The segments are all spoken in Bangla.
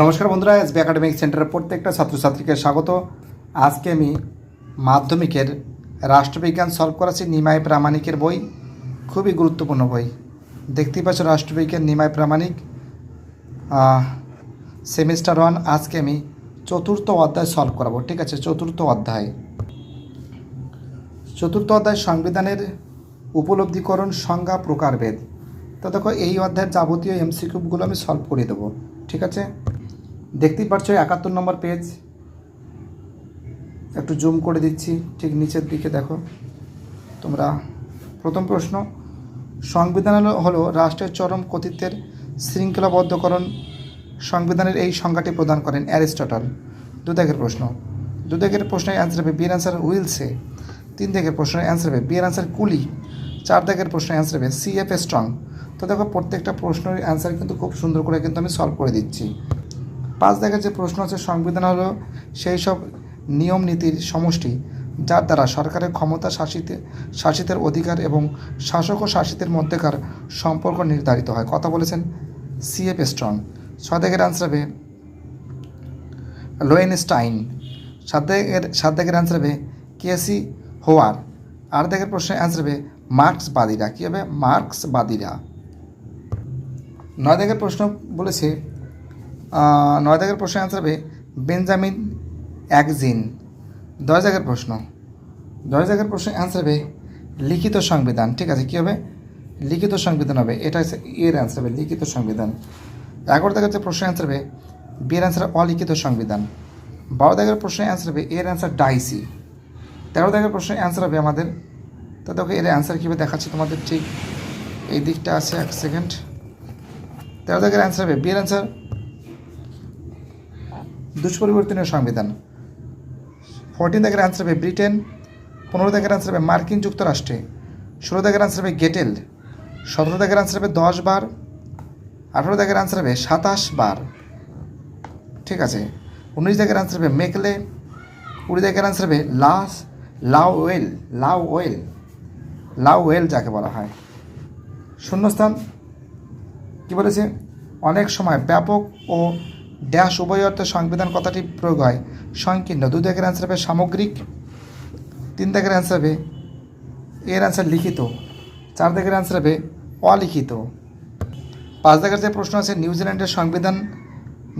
নমস্কার বন্ধুরা এসবি একাডেমিক সেন্টারের প্রত্যেকটা ছাত্রছাত্রীকে স্বাগত। আজকে আমি মাধ্যমিকের রাষ্ট্রবিজ্ঞান সলভ করাচ্ছি নিমাই প্রামাণিকের বই, খুবই গুরুত্বপূর্ণ বই। দেখতেই পাচ্ছ রাষ্ট্রবিজ্ঞান নিমাই প্রামাণিক। সেমিস্টার ওয়ান আজকে আমি চতুর্থ অধ্যায় সলভ করাবো, ঠিক আছে? চতুর্থ অধ্যায়। চতুর্থ অধ্যায় সংবিধানের উপলব্ধিকরণ সংজ্ঞা প্রকারভেদ। তো দেখো, এই অধ্যায়ের যাবতীয় এমসিকিউগুলো আমি সলভ করে দেবো, ঠিক আছে? দেখতেই পাচ্ছ একাত্তর নম্বর পেজ একটু জুম করে দিচ্ছি, ঠিক নিচের দিকে দেখো। তোমরা, প্রথম প্রশ্ন, সংবিধান হলো রাষ্ট্রের চরম কর্তৃত্বের শৃঙ্খলাবদ্ধকরণ। সংবিধানের এই সংজ্ঞাটি প্রদান করেন অ্যারিস্টটল। দু দেখের প্রশ্ন দু দেখের প্রশ্নের অ্যান্সার হবে বিয়ের অ্যান্সার উইলসে। তিন দেখের প্রশ্নের অ্যান্সার হবে বিয়ের অ্যান্সার কুলি। চার দেখের প্রশ্নের অ্যান্সার হবে সি এফ স্ট্রং তো দেখো, প্রত্যেকটা প্রশ্নের অ্যান্সার কিন্তু খুব সুন্দর করে কিন্তু আমি সলভ করে দিচ্ছি। পাঁচ দেখের যে প্রশ্ন আছে, সংবিধান হলো সেই সব নিয়ম নীতির সমষ্টি, যার দ্বারা সরকারের ক্ষমতা শাসিত, শাসিতের অধিকার এবং শাসক ও শাসিতের মধ্যেকার সম্পর্ক নির্ধারিত হয়। কথা বলেছেন সিএফ স্ট্রং ছয় দেখের অ্যান্সার হবে লোয়েনস্টাইন সাত দেখের অ্যান্সার হবে কেসি হোয়ার আর দেখের প্রশ্নের অ্যান্সার হবে মার্কসবাদীরা। কী হবে? মার্কসবাদীরা। নয় দেখের প্রশ্ন বলেছে নয় দাগের প্রশ্নের অ্যান্সার হবে বেঞ্জামিন একজিন। দশ দাগের প্রশ্ন। দশ দাগের প্রশ্নের অ্যান্সার হবে লিখিত সংবিধান। ঠিক আছে, কী হবে? লিখিত সংবিধান হবে। এটা হচ্ছে এর অ্যান্সার হবে, লিখিত সংবিধান। এগারো দাগের যে প্রশ্নের অ্যান্সার হবে বিয়ের অ্যান্সার অলিখিত সংবিধান। বারো দাগের প্রশ্নের অ্যান্সার হবে এর অ্যান্সার ডাইসি। তেরো দাগের প্রশ্নের অ্যান্সার হবে আমাদের। তো দেখো, এর অ্যান্সার কীভাবে দেখাচ্ছে তোমাদের? ঠিক এই দিকটা আছে এক সেকেন্ড তেরো দাগের অ্যান্সার হবে বিয়ের অ্যান্সার দুষ্পরিবর্তনীয় সংবিধান। ফোরটিন দাগের অ্যান্সার হবে ব্রিটেন, পনেরো দাগের অ্যান্সার হবে মার্কিন যুক্তরাষ্ট্রে, ষোলো দাগের অ্যান্সার হবে গেটেল, সতেরো দাগের অ্যান্সার হবে দশ বার, আঠেরো দাগের অ্যান্সার হবে সাতাশ বার। ঠিক আছে? উনিশ দাগের অ্যান্সার হবে মেকলে, কুড়ি দাগের অ্যান্সার হবে লাস লাউ ওয়েল লাউ ওয়েল লাউ ওয়েল যাকে বলা হয়। শূন্যস্থান, কি বলেছে? অনেক সময় ব্যাপক ও ড্যাশ উভয় অর্থে সংবিধান কথাটি প্রয়োগ হয়। সংকীর্ণ। দুই দাগের অ্যান্সার হবে সামগ্রিক, তিন দাগের অ্যান্সার হবে, এর অ্যান্সার লিখিত, চার দাগের অ্যান্সার হবে অলিখিত। পাঁচ দাগের যে প্রশ্ন আছে নিউজিল্যান্ডের সংবিধান,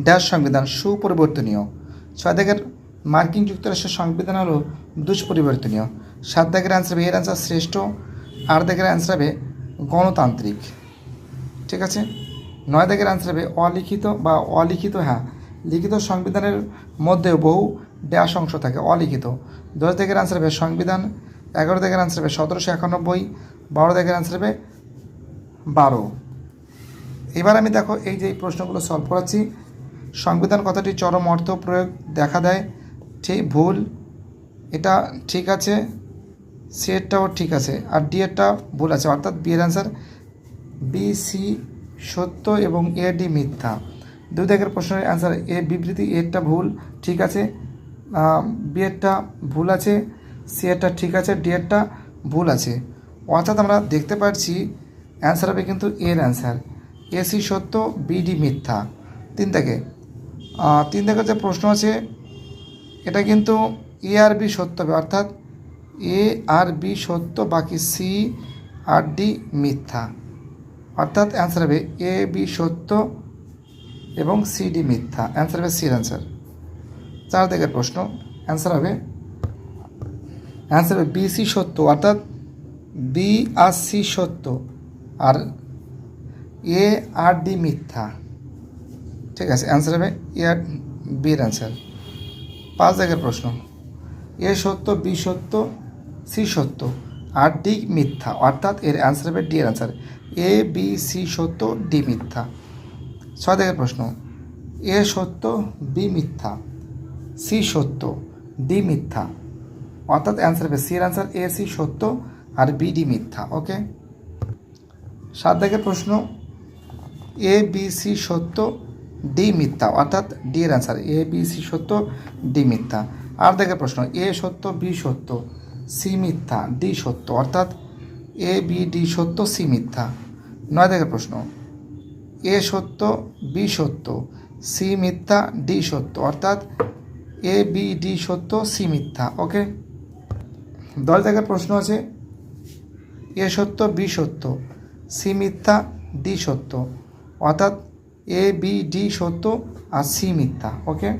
ড্যাশ সংবিধান সুপরিবর্তনীয়। ছয় দাগের মার্কিন যুক্তরাষ্ট্রের সংবিধান হলো দুষ্পরিবর্তনীয়। সাত দাগের অ্যান্সার হবে, এর অ্যান্সার শ্রেষ্ঠ। আট দাগের অ্যান্সার হবে গণতান্ত্রিক। ঠিক আছে? নয় দাগের আনসার হবে অলিখিত বা অলিখিত হ্যাঁ। লিখিত সংবিধানের মধ্যেও বহু ড্যাশ অংশ থাকে, অলিখিত। দশ দাগের আনসার হবে সংবিধান, এগারো দাগের আনসার হবে সতেরোশো একানব্বই, বারো দাগের আনসার হবে বারো। এবার আমি দেখো এই যে প্রশ্নগুলো সলভ করাচ্ছি। সংবিধান কথাটি চরম অর্থ প্রয়োগ, দেখা দেয়, ঠিক, ভুল, এটা ঠিক আছে, সি এরটাও ঠিক আছে, আর ডি এরটা ভুল আছে, অর্থাৎ বি এর বি সি সত্য এবং এ ডি মিথ্যা। দুই দাগের প্রশ্নের অ্যান্সার এ বিবৃতি এরটা ভুল, ঠিক আছে। বি এরটা ভুল আছে সি এরটা ঠিক আছে ডি এরটা ভুল আছে। অর্থাৎ আমরা দেখতে পাচ্ছি অ্যান্সার হবে কিন্তু এর অ্যান্সার এ সি সত্য বি ডি মিথ্যা। তিন থেকে তিন থেকে যে প্রশ্ন আছে, এটা কিন্তু এ আর বি সত্য হবে, অর্থাৎ এ আর বি সত্য, বাকি সি আর ডি মিথ্যা। অর্থাৎ অ্যান্সার হবে এ বি সত্য এবং সি ডি মিথ্যা। অ্যান্সার হবে সির অ্যান্সার চার দিকের প্রশ্ন। অ্যান্সার হবে অ্যান্সার হবে বি সি সত্য। অর্থাৎ বি আর সি সত্য আর এ আর ডি মিথ্যা। ঠিক আছে অ্যান্সার হবে এ আর বির অ্যান্সার পাঁচ জায়গার প্রশ্ন। এ সত্য বি সত্য সি সত্য। আর ডি মিথ্যা, অর্থাৎ এর অ্যান্সার হবে ডি এর অ্যান্সার এ বি সি সত্য ডি মিথ্যা। ছয় দাগের প্রশ্ন। এ সত্য বি মিথ্যা। সি সত্য ডি মিথ্যা। অর্থাৎ অ্যান্সার হবে সি এর অ্যান্সার এ সি সত্য, আর বি ডি মিথ্যা ওকে সাত দাগের প্রশ্ন। এ বি সি সত্য ডি মিথ্যা, অর্থাৎ ডি এর অ্যান্সার এ বি সি সত্য ডি মিথ্যা। আর দেখে প্রশ্ন। এ সত্য বি সত্য। সি মিথ্যা, ডি সত্য। অর্থাৎ এ, বি, ডি সত্য, সি মিথ্যা। নয় দেখে প্রশ্ন। এ সত্য, বি সত্য, সি মিথ্যা, ডি সত্য। অর্থাৎ এ, বি, ডি সত্য, সি মিথ্যা। ওকে? দশ জায়গার প্রশ্ন আছে। এ সত্য, বি সত্য, সি মিথ্যা, ডি সত্য। অর্থাৎ এ, বি, ডি সত্য আর সি মিথ্যা। ওকে?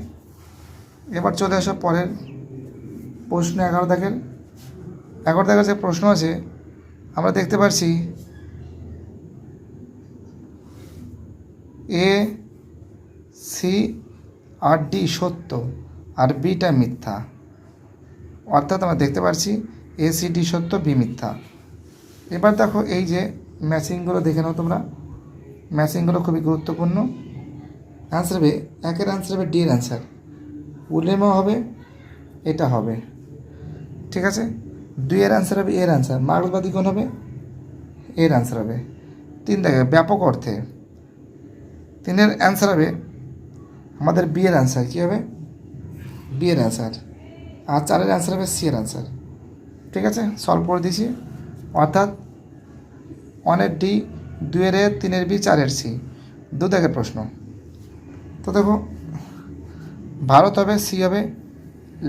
এবার চলে আসা পরের প্রশ্ন এগারো দাগের এগারো দাগের যে প্রশ্ন আছে, আমরা দেখতে পাচ্ছি এ সি আর ডি সত্য আর বিটা মিথ্যা। অর্থাৎ আমরা দেখতে পাচ্ছি এ সি ডি সত্য বি মিথ্যা। এবার দেখো এই যে ম্যাচিংগুলো দেখে নাও তোমরা। ম্যাচিংগুলো খুবই গুরুত্বপূর্ণ। অ্যান্সার হবে, একের অ্যান্সার হবে ডি এর অ্যান্সার উলেমা হবে, এটা হবে। ঠিক আছে? দুইয়ের অ্যান্সার হবে, এর অ্যান্সার মার্কসবাদী কোন হবে, এর অ্যান্সার হবে। তিন দেখে, ব্যাপক অর্থে। তিনের অ্যান্সার হবে, আমাদের বি এর অ্যান্সার কী হবে? বি এর অ্যান্সার আর চারের অ্যান্সার হবে সি এর অ্যান্সার ঠিক আছে? সলভ করে দিয়েছি অর্থাৎ ওয়ানের ডি দুয়ের এ তিনের বি চারের সি দু দাগের প্রশ্ন। তো দেখো, ভারত হবে সি হবে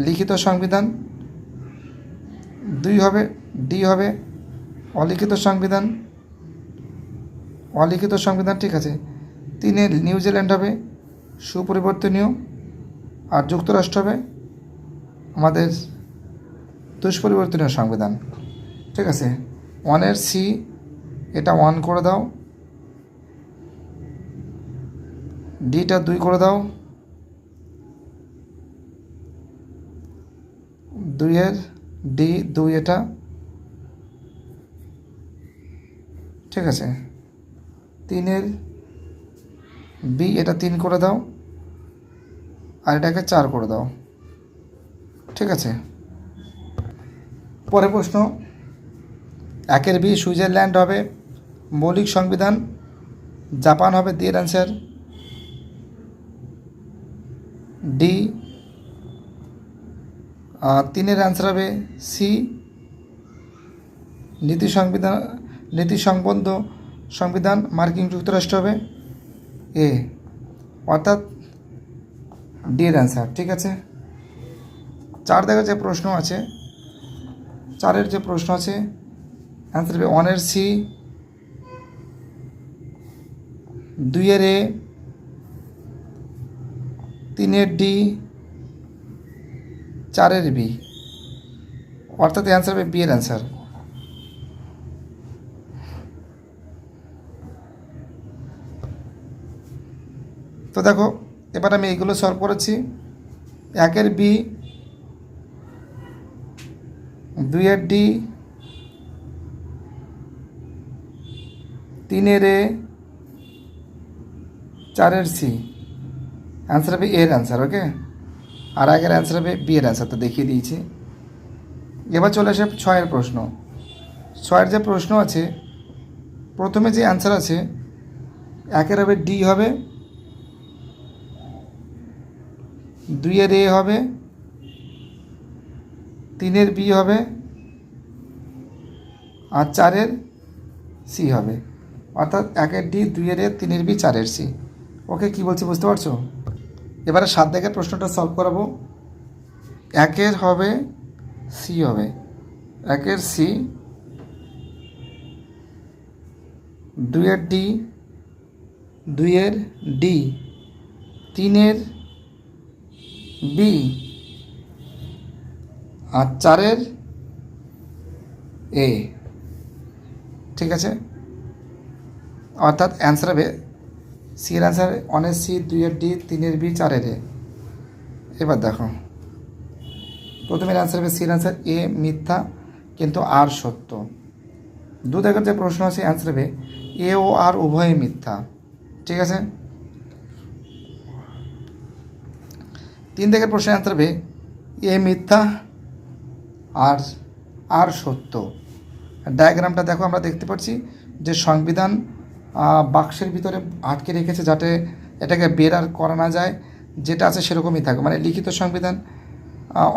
লিখিত সংবিধান। দুই হবে ডি হবে, অলিখিত সংবিধান অলিখিত সংবিধান ঠিক আছে। তিনে নিউজিল্যান্ড হবে, সুপরিবর্তনীয়, আর যুক্তরাষ্ট্র হবে আমাদের দুষ্পরিবর্তনীয় সংবিধান। ঠিক আছে ওয়ানের সি এটা ওয়ান করে দাও। ডিটা দুই করে দাও। দুইয়ের ডি দুই এটা। ঠিক আছে। তিনের বি এটা তিন করে দাও। আর এটাকে চার করে দাও। ঠিক আছে। পরে প্রশ্ন, একের বি সুইজারল্যান্ড হবে। মৌলিক সংবিধান, জাপান হবে। দিয়ে অ্যান্সার ডি তিনের অ্যান্সার হবে সি নীতি সংবিধান, নীতি সংবন্ধ সংবিধান মার্কিন যুক্তরাষ্ট্র হবে এ অর্থাৎ ডি অ্যান্সার ঠিক আছে? চার দেখা যে প্রশ্ন আছে। চারের যে প্রশ্ন আছে অ্যান্সার হবে ওয়ানের সি দুইয়ের এ তিনের ডি চারের বি। অর্থাৎ অ্যান্সার হবে বি এর অ্যান্সার তো দেখো, এবার আমি এইগুলো সলভ করেছি। একের বি, দুইয়ের ডি, তিনের এ, চারের সি। অ্যান্সার হবে এর অ্যান্সার ওকে আর আগের অ্যান্সার হবে বি এর অ্যান্সার তো দেখিয়ে দিয়েছি। এবার চলে আসে ছয়ের প্রশ্ন। ছয়ের যে প্রশ্ন আছে, প্রথমে যে অ্যান্সার আছে, একের হবে ডি হবে, দুইয়ের এ হবে, তিনের বি হবে, আর চারের সি হবে। অর্থাৎ একের ডি দুইয়ের এ তিনের বি চারের সি ওকে কি বলছি বুঝতে পারছ? এবারে সাত দাগের প্রশ্নটা সলভ করাবো। একের হবে সি হবে। একের সি দুইয়ের ডি দুইয়ের ডি তিনের বি আর চারের এ ঠিক আছে? অর্থাৎ অ্যান্সার হবে সির অ্যান্সার অনের সি দুইয়ের ডি, তিনের বি, চারের এ। এবার দেখো। প্রথমের অ্যান্সার হবে সির অ্যান্সার এ, মিথ্যা, কিন্তু আর সত্য। দু দেখার যে প্রশ্ন আছে অ্যান্সার হবে এ ও আর উভয় মিথ্যা। ঠিক আছে? তিন দিকের প্রশ্নের অ্যান্সার হবে এ মিথ্যা, আর আর সত্য। ডায়াগ্রামটা দেখো, আমরা দেখতে পাচ্ছি যে সংবিধান বাক্সের ভিতরে আটকে রেখেছে যাতে এটাকে বের আর করা না যায়, যেটা আছে সেরকমই থাকবে মানে লিখিত সংবিধান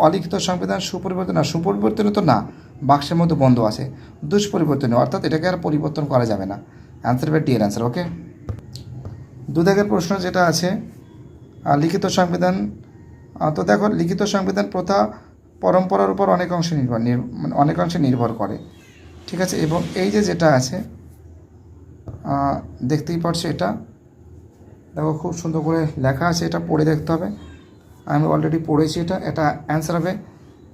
অলিখিত সংবিধান সুপরিবর্তন না সুপরিবর্তনে তো না, বাক্সের মধ্যে বন্ধ আছে। দুষ্পরিবর্তনীয়, অর্থাৎ এটাকে আর পরিবর্তন করা যাবে না। অ্যান্সার হবে ডি এর অ্যান্সার ওকে দু দাগের প্রশ্ন যেটা আছে লিখিত সংবিধান তো দেখো, লিখিত সংবিধান প্রথা পরম্পরার উপর অনেক অংশে নির্ভর নির- মানে অনেক অংশে নির্ভর করে। ঠিক আছে? এবং এই যে যেটা আছে দেখতেই পারছ এটা। দেখো খুব সুন্দর করে লেখা আছে, এটা পড়ে দেখতে হবে। আমি অলরেডি পড়েছি এটা এটা অ্যান্সার হবে,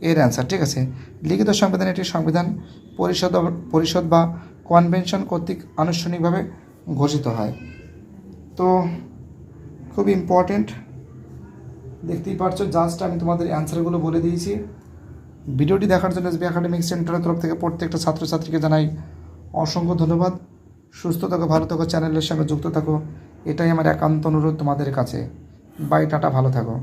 এর অ্যান্সার ঠিক আছে? লিখিত সংবিধান এটি সংবিধান পরিষদ পরিষদ বা কনভেনশন কর্তৃক আনুষ্ঠানিকভাবে ঘোষিত হয়। তো, খুব ইম্পর্টেন্ট দেখতেই পারছ জাস্ট আমি তোমাদের অ্যান্সারগুলো বলে দিয়েছি। ভিডিওটি দেখার জন্য এসবি একাডেমিক সেন্টারের তরফ থেকে প্রত্যেকটা ছাত্রছাত্রীকে জানাই অসংখ্য ধন্যবাদ। সুস্থ থাকো, ভালো থাকো চ্যানেলের সঙ্গে যুক্ত থাকো। এটাই আমার একান্ত অনুরোধ তোমাদের কাছে। বাই টাটা, ভালো থাকো।